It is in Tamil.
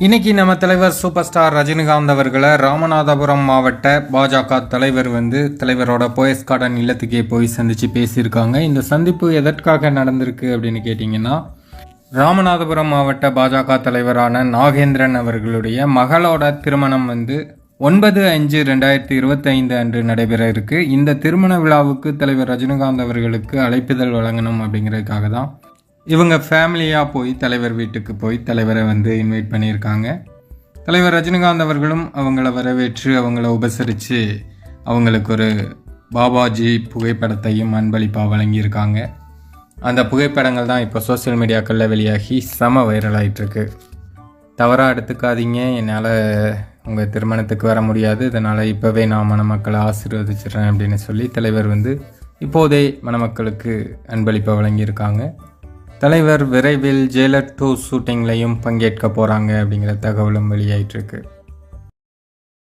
இன்னைக்கு நம்ம தலைவர் சூப்பர் ஸ்டார் ரஜினிகாந்த் அவர்களை ராமநாதபுரம் மாவட்ட பாஜக தலைவர் வந்து தலைவரோட போயஸ் கார்டன் இல்லத்துக்கே போய் சந்திச்சு பேசியிருக்காங்க. இந்த சந்திப்பு எதற்காக நடந்திருக்கு அப்படின்னு கேட்டிங்கன்னா ராமநாதபுரம் மாவட்ட பாஜக தலைவரான நாகேந்திரன் அவர்களுடைய மகளோட திருமணம் வந்து ஒன்பது அஞ்சு ரெண்டாயிரத்தி இருபத்தைந்து அன்று நடைபெற இருக்கு. இந்த திருமண விழாவுக்கு தலைவர் ரஜினிகாந்த் அவர்களுக்கு அழைப்பிதழ் வழங்கணும் அப்படிங்கிறதுக்காக தான் இவங்க ஃபேமிலியாக போய் தலைவர் வீட்டுக்கு போய் தலைவரை வந்து இன்வைட் பண்ணியிருக்காங்க. தலைவர் ரஜினிகாந்த் அவர்களும் அவங்கள வரவேற்று அவங்கள உபசரித்து அவங்களுக்கு ஒரு பாபாஜி புகைப்படத்தையும் அன்பளிப்பாக வழங்கியிருக்காங்க. அந்த புகைப்படங்கள் தான் இப்போ சோஷியல் மீடியாக்களில் வெளியாகி செம வைரல் ஆயிட்டிருக்கு. தவறாக எடுத்துக்காதீங்க. என்னால் உங்கள் திருமணத்துக்கு வர முடியாது. இதனால் இப்போவே நான் மணமக்களை ஆசீர்வதிச்சிட்றேன் அப்படின்னு சொல்லி தலைவர் வந்து இப்போதே மணமக்களுக்கு அன்பளிப்பை வழங்கியிருக்காங்க. தலைவர் விரைவில் ஜெயலர் டூ ஷூட்டிங்லையும் பங்கேற்க போகிறாங்க அப்படிங்கிற தகவலும் வெளியாயிட்டிருக்கு.